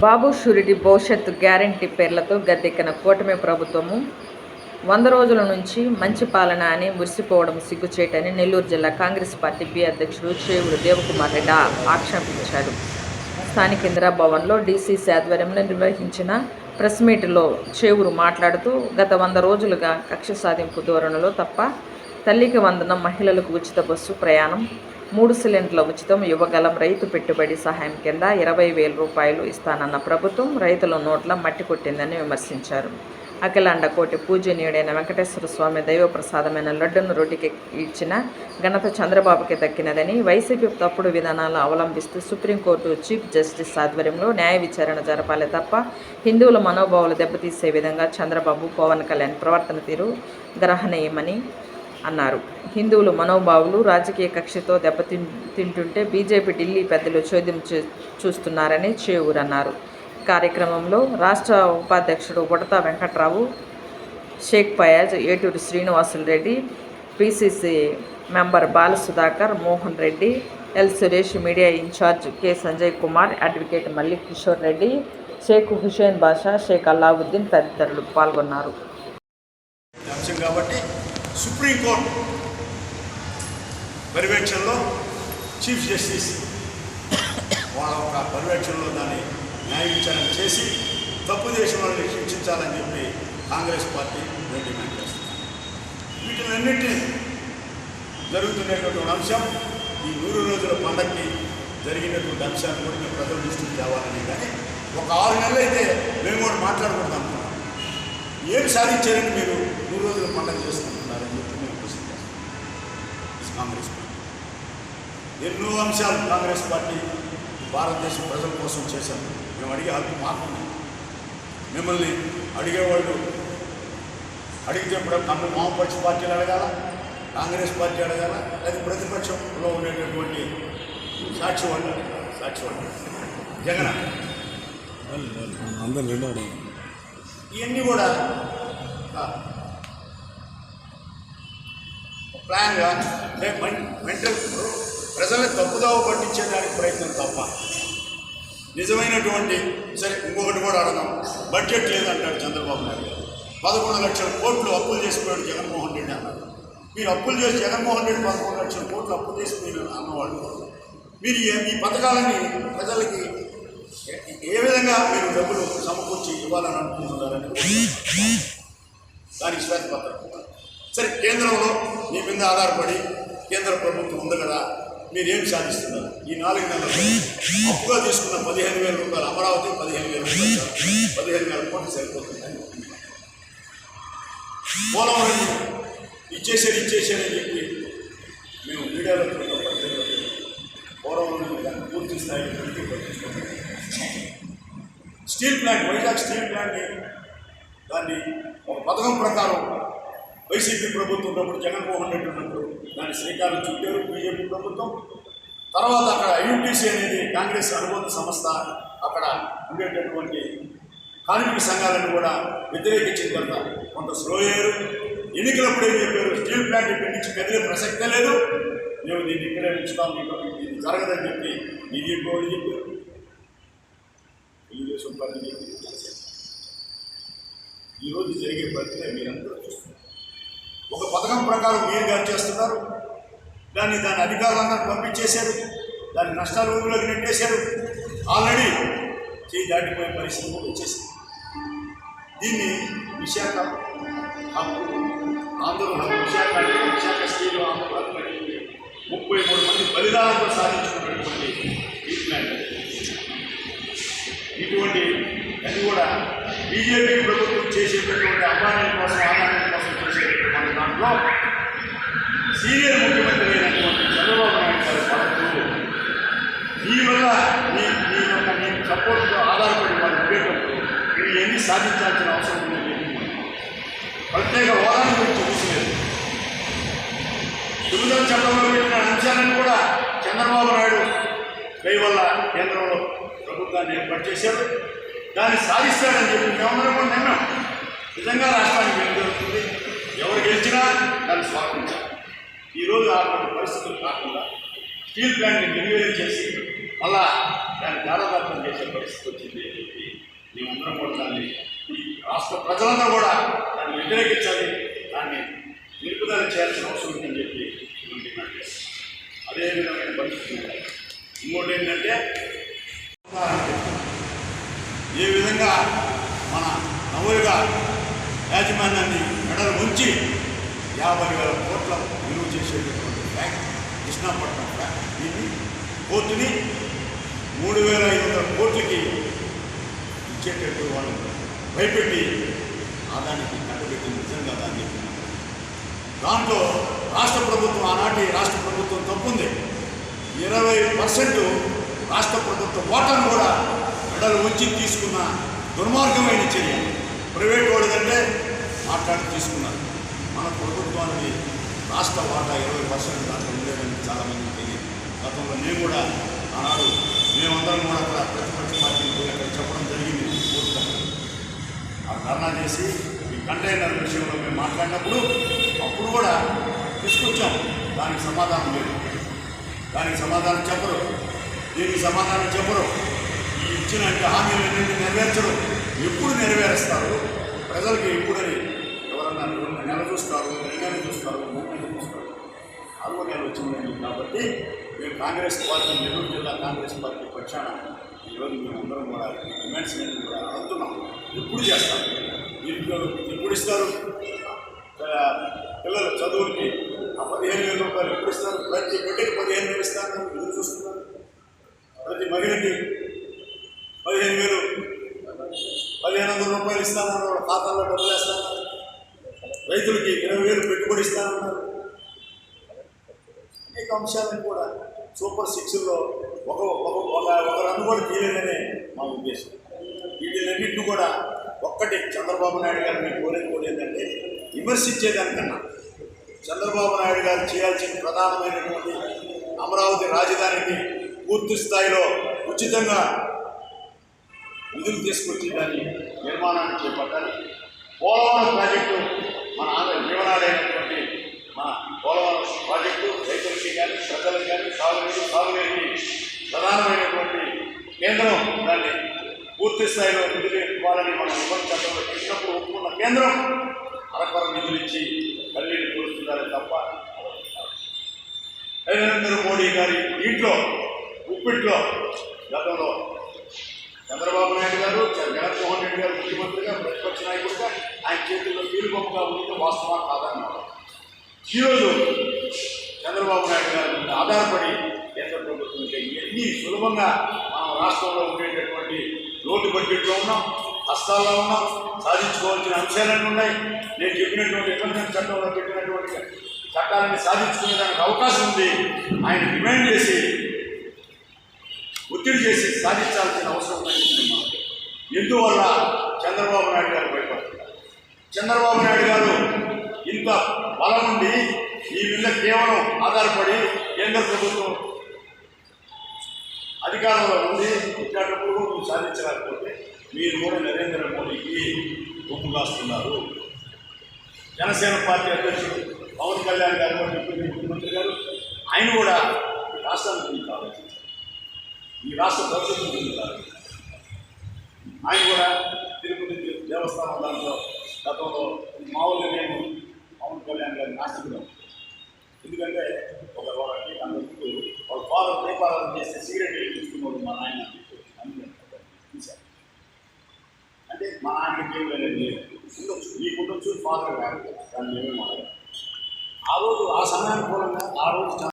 బాబు surety భవిష్యత్తు guarantee పేర్లతో గద్దెక్కిన కూటమి ప్రభుత్వము వంద రోజుల నుంచి మంచి పాలన అని మురిసిపోవడం సిగ్గుచేటని నెల్లూరు జిల్లా కాంగ్రెస్ పార్టీ బి అధ్యక్షుడు చేవుడు దేవకుమార్ రెడ్డి ఆక్షేపించారు. స్థానిక ఇందిరాభవన్లో డీసీసీ ఆధ్వర్యంలో నిర్వహించిన ప్రెస్ మీట్లో చేవురు మాట్లాడుతూ గత వంద రోజులుగా కక్ష సాధింపు ధోరణిలో తప్ప తల్లికి వందనం మహిళలకు ఉచిత బస్సు ప్రయాణం మూడు సిలిండర్ల ఉచితం ఇవ్వగలం రైతు పెట్టుబడి సహాయం కింద ఇరవై వేల రూపాయలు ఇస్తానన్న ప్రభుత్వం రైతుల నోట్ల మట్టి కొట్టిందని విమర్శించారు. అఖిలాండ కోటి పూజనీయుడైన వెంకటేశ్వర స్వామి దైవ ప్రసాదమైన లడ్డును రోటికి ఇచ్చిన ఘనత చంద్రబాబుకి దక్కినదని వైసీపీ తప్పుడు విధానాలు అవలంబిస్తూ సుప్రీంకోర్టు చీఫ్ జస్టిస్ ఆధ్వర్యంలో న్యాయ విచారణ జరపాలి తప్ప హిందువుల మనోభావాలు దెబ్బతీసే విధంగా చంద్రబాబు పవన్ కళ్యాణ్ ప్రవర్తన తీరు గ్రహణీయమని అన్నారు. హిందువులు మనోభావులు రాజకీయ కక్షతో దెబ్బతి తింటుంటే బీజేపీ ఢిల్లీ పెద్దలు చోద్యం చూస్తున్నారని చేవూరు అన్నారు. కార్యక్రమంలో రాష్ట్ర ఉపాధ్యక్షుడు Budatha Venkatrao Shaik Fayaz Eturi Srinivasulu Reddy PCC member Balasudhakar Mohan Reddy L Suresh media incharge K Sanjay Kumar advocate Mallik Kishore Reddy Shaik Hussain Basha Shaik Allauddin తదితరులు పాల్గొన్నారు. కాబట్టి సుప్రీంకోర్టు పర్యవేక్షణలో చీఫ్ జస్టిస్ వాళ్ళ ఒక పర్యవేక్షణలో దాన్ని న్యాయ విచారణ చేసి తప్పు చేసిన వాళ్ళని శిక్షించాలని చెప్పి కాంగ్రెస్ పార్టీ డిమాండ్ చేస్తుంది. వీటిలన్నింటినీ జరుగుతున్నటువంటి అంశం. ఈ నూరు రోజుల పండగకి జరిగినటువంటి అంశాన్ని కూడా మేము ప్రజల దృష్టికి తేవాలని కానీ ఒక ఆరు నెలలు అయితే మేము కూడా మాట్లాడకూడదు అనుకున్నాం ఏం సాధించారని మీరు నూరు రోజుల పండగ చేసుకుంటున్నారని కాంగ్రెస్ పార్టీ. ఎన్నో అంశాలు కాంగ్రెస్ పార్టీ భారతదేశ ప్రజల కోసం చేశాం మేము అడిగే హక్కు మాకున్నాం మిమ్మల్ని అడిగేవాళ్ళు అడిగితే ఇప్పుడు కమ్మ వామపక్ష పార్టీలు అడగాల కాంగ్రెస్ పార్టీ అడగాల లేదా ప్రతిపక్షంలో ఉండేటటువంటి సాక్షి వాళ్ళు సాక్షి వాళ్ళు జగన్. ఇవన్నీ కూడా ప్లాన్గా అంటే మెంటల్ ప్రజల్ని తప్పుదావ పట్టించేదానికి ప్రయత్నం తప్ప. నిజమైనటువంటి సరే ఇంకొకటి కూడా అడదాం బడ్జెట్ లేదంటాడు చంద్రబాబు నాయుడు పదకొండు లక్షల కోట్లు అప్పులు చేసిపోయాడు జగన్మోహన్ రెడ్డి అన్నారు మీరు అప్పులు చేసి జగన్మోహన్ రెడ్డి పదకొండు లక్షల కోట్లు అప్పులు చేసిపోయిన అన్నవాళ్ళు. మీరు ఈ- పథకాలని ప్రజలకి ఏ- ఏ విధంగా మీరు డబ్బులు సమకూర్చి ఇవ్వాలని అనుకుంటున్నారని దానికి శ్వేతపత్రం. సరే కేంద్రంలో మీ మీద ఆధారపడి కేంద్ర ప్రభుత్వం ఉంది కదా మీరేం సాధిస్తున్నారు? ఈ నాలుగు నెలలు అప్పుగా తీసుకున్న పదిహేను వేల రూపాయలు అమరావతి పదిహేను వేల రూపాయలు పదిహేను వేల కోట్లు సరిపోతుందని పోలవరం ఇచ్చేసారు ఇచ్చేసారని చెప్పి మేము మీడియాలో చూడటం పత్రికలో పోలవరం దాన్ని పూర్తి స్థాయిలో స్టీల్ ప్లాంట్ వైజాగ్ స్టీల్ ప్లాంట్ని దాన్ని ఒక పథకం ప్రకారం వైసీపీ ప్రభుత్వం ఉన్నప్పుడు జగన్మోహన్ రెడ్డి ఉన్నప్పుడు దాన్ని శ్రీకారం చుట్టారు బీజేపీ ప్రభుత్వం. తర్వాత అక్కడ ఐయుటీసీ అనేది కాంగ్రెస్ అనుబంధ సంస్థ అక్కడ ఉండేటటువంటి కార్మిక సంఘాలను కూడా వ్యతిరేకించిన తర్వాత కొంత స్లో అయ్యారు. ఎన్నికలప్పుడు ఏం చెప్పారు స్టీల్ ప్లాంట్ ఇక్కడి నుంచి కదిలే ప్రసక్తే లేదు. మేము దీన్ని ఇక్కడే ఉంచుతాం మీకు ఇది జరగదని చెప్పి బీజేపీ వాళ్ళు చెప్పారు. తెలుగుదేశం పార్టీ ఈరోజు జరిగే ప్రక్రియ మీరందరూ చూస్తారు. ఒక పథకం ప్రకారం మీరు గారు చేస్తున్నారు. దాన్ని దాని అధికారులందరూ పంపించేశారు. దాని నష్టాలు ఊరిలోకి నెట్టేశారు. ఆల్రెడీ చేయి దాటిపోయే పరిస్థితి కూడా వచ్చేసింది. దీన్ని విశాఖ హక్కు ఆందోళన విశాఖ విశాఖ స్త్రీలు ఆందోళన ముప్పై మూడు మంది బలిదానంతో సాధించుకున్నటువంటి ట్రీట్మెంట్ ఇటువంటి అది కూడా బీజేపీ ప్రభుత్వం చేసేటటువంటి అమ్మాయిల కోసం ఆదాయం కోసం చేసేటటువంటి దాంట్లో సీనియర్ ముఖ్యమంత్రి అయినటువంటి చంద్రబాబు నాయుడు గారు పడుతూ మీ వల్ల మీ మీ యొక్క మీ సపోర్ట్తో ఆధారపడి వాళ్ళు ఉండేటప్పుడు మీరు ఎన్ని సాధించాల్సిన అవసరం ఉందని ప్రత్యేక హోదాను గురించి చూసలేదు విభజన చట్టంలో పెట్టిన అంశాలను కూడా చంద్రబాబు నాయుడు దయ వల్ల కేంద్రంలో ప్రభుత్వాన్ని ఏర్పాటు చేశారు. దాన్ని సాధిస్తాడని చెప్పి మేమందరం కూడా నమ్మాం. నిజంగా రాష్ట్రానికి ఏం జరుగుతుంది ఎవరు గెలిచినా దాన్ని స్వాగతించాలి ఈరోజు ఆ పరిస్థితులు కాకుండా స్టీల్ ప్లాంట్ని డెలివరీ చేసి మళ్ళా దాన్ని దారోదార్థం చేసే పరిస్థితి వచ్చింది. అని చెప్పి మేమందరం కూడా దాన్ని ఈ రాష్ట్ర ప్రజలందరూ కూడా దాన్ని వ్యతిరేకించాలి దాన్ని నిలుపుదల చేయాల్సిన అవసరం ఉందని చెప్పి ఇటువంటి డిమాండ్ చేస్తాం అదే విధమైన పరిస్థితి ఇంకోటి ఏంటంటే ఏ విధంగా మన నవ్వులుగా యాజమాన్యాన్ని మెడలు ఉంచి యాభై వేల కోట్ల విలువ చేసేటటువంటి బ్యాంక్ కృష్ణాపట్నం దీన్ని కోర్టుని మూడు వేల ఐదు వందల కోట్లకి ఇచ్చేటట్టు వాళ్ళు భయపెట్టి ఆదానికి కట్టబెట్టి నిజంగా దాన్ని. దాంట్లో రాష్ట్ర ప్రభుత్వం ఆనాటి రాష్ట్ర ప్రభుత్వం తప్పుంది. ఇరవై పర్సెంట్ రాష్ట్ర ప్రభుత్వ కోటను కూడా మెడలు ఉంచి తీసుకున్న దుర్మార్గమైన చర్య. ప్రైవేట్ వాళ్ళదంటే మాట్లాడి తీసుకున్నారు. మన ప్రభుత్వానికి రాష్ట్ర వాటా ఇరవై పర్సెంట్ దాంట్లో ఉండేదని చాలామంది తెలియదు. గతంలో నేను కూడా ఆనాడు మేమందరం కూడా అక్కడ ప్రతిపక్ష పార్టీని పోయి అక్కడ చెప్పడం జరిగింది. కోర్టులో ఆ ధర్నా చేసి ఈ కంటైనర్ విషయంలో మేము మాట్లాడినప్పుడు అప్పుడు కూడా తీసుకొచ్చాం. దానికి సమాధానం లేదు. దానికి సమాధానం చెప్పరు. దీనికి సమాధానం చెప్పరు. ఇచ్చిన హామీలన్నింటినీ నెరవేర్చరు? ఎప్పుడు నెరవేరుస్తారు? ప్రజలకి ఎప్పుడని ఎవరన్నా నెల చూస్తారు రెండు చూస్తారు మూడు చూస్తారు. నాలుగో నెల వచ్చిందండి. కాబట్టి మేము కాంగ్రెస్ పార్టీ నెల్లూరు జిల్లా కాంగ్రెస్ పార్టీ పక్షాన ఈరోజు మేమందరం కూడా డిమాండ్స్ అన్ని కూడా అడుగుతున్నాం. ఎప్పుడు చేస్తారు వీళ్ళు ఎప్పుడు ఇస్తారు? పిల్లల చదువులకి ఆ పదిహేను వేల రూపాయలు ఎప్పుడు ఇస్తారు? ప్రతి బిడ్డకి పదిహేను వేలు ఇస్తారు ఎదురు చూస్తున్నారు. ప్రతి మహిళకి పదిహేను వేలు పదిహేను వందల రూపాయలు ఇస్తానన్నారు వాళ్ళ ఖాతాలో డబ్బులు వేస్తాను రైతులకి ఇరవై వేలు పెట్టుబడి ఇస్తానన్నారు అనేక అంశాలను కూడా సూపర్ సిక్స్లో ఒక ఒక ఒక ఒక రన్ కూడా తీయలేదనే మా ఉద్దేశం. వీటిలన్నింటిని కూడా ఒక్కటి చంద్రబాబు నాయుడు గారు మేము కోరేది కూడా ఏంటంటే విమర్శించేదానికన్నా చంద్రబాబు నాయుడు గారు చేయాల్సిన ప్రధానమైనటువంటి అమరావతి రాజధానికి పూర్తి స్థాయిలో ఉచితంగా నిధులు తీసుకొచ్చి దాన్ని నిర్మాణాన్ని చేపట్టాలి. పోలవరం ప్రాజెక్టు మన ఆంధ్ర జీవనాడైనటువంటి మన పోలవరం ప్రాజెక్టు రైతులకి కానీ ప్రజలకు కానీ సాగునీరు సాగునీరుకి ప్రధానమైనటువంటి కేంద్రం దాన్ని పూర్తి స్థాయిలో నిధులు ఇవ్వాలని మన విభజన చట్టంలో చేసినప్పుడు ఒప్పుకున్న కేంద్రం అరకొర నిధులు ఇచ్చి తల్లిని కురుస్తున్నారు తప్ప నరేంద్ర మోడీ గారి ఇంట్లో ఉప్పిట్లో గతంలో చంద్రబాబు నాయుడు గారు చ- నాయుడు గారు ముఖ్యమంత్రిగా ప్రతిపక్ష నాయకుడిగా ఆయన చేతుల్లో కీలుబొమ్మగా ఉంటే వాస్తవా కాదన్నమాట ఈరోజు చంద్రబాబు నాయుడు గారి మీద ఆధారపడి కేంద్ర ప్రభుత్వం ఇవన్నీ సులభంగా మనం రాష్ట్రంలో ఉండేటటువంటి లోటు బడ్జెట్లో ఉన్నాం హస్తాల్లో ఉన్నాం సాధించుకోవాల్సిన అంశాలన్నీ ఉన్నాయి. నేను చెప్పినటువంటి ఎకనామిక్ చట్టంలో పెట్టినటువంటి చట్టాలని సాధించుకునేదానికి అవకాశం ఉంది. ఆయన డిమాండ్ చేసి ఒత్తిడి చేసి సాధించాల్సిన అవసరం ఉందని ఎందువల్ల చంద్రబాబు నాయుడు గారు భయపడుతున్నారు? చంద్రబాబు నాయుడు గారు ఇంత బలం ఉండి ఈ మీద కేవలం ఆధారపడి కేంద్ర ప్రభుత్వం అధికారంలో ఉండి ఇట్లాంటప్పుడు సాధించలేకపోతే మీరు కూడా నరేంద్ర మోడీకి గుంపు కాస్తున్నారు. జనసేన పార్టీ అధ్యక్షుడు పవన్ కళ్యాణ్ గారు ముఖ్యమంత్రి గారు ఆయన కూడా రాష్ట్రానికి ఆలోచించారు ఈ రాష్ట్ర భవిష్యత్తు గురించి ఆయన కూడా తిరుపతి దేవస్థానం దాంట్లో గతంలో మామూలుగా నేను పవన్ కళ్యాణ్ గారి నాస్తికుడు. ఎందుకంటే ఒక వాళ్ళకి అందరికీ వాళ్ళ ఫాదర్ దీపారాధన చేస్తే సిగరెట్ తీసుకున్నాడు మా నాయన. అంటే మా నాయన ఏం లేదు ఉండొచ్చు. నీకు ఉండొచ్చు ఫాదర్ కాదు దాన్ని ఏమేమి ఆ రోజు ఆ సమయానుకూలంగా ఆ రోజు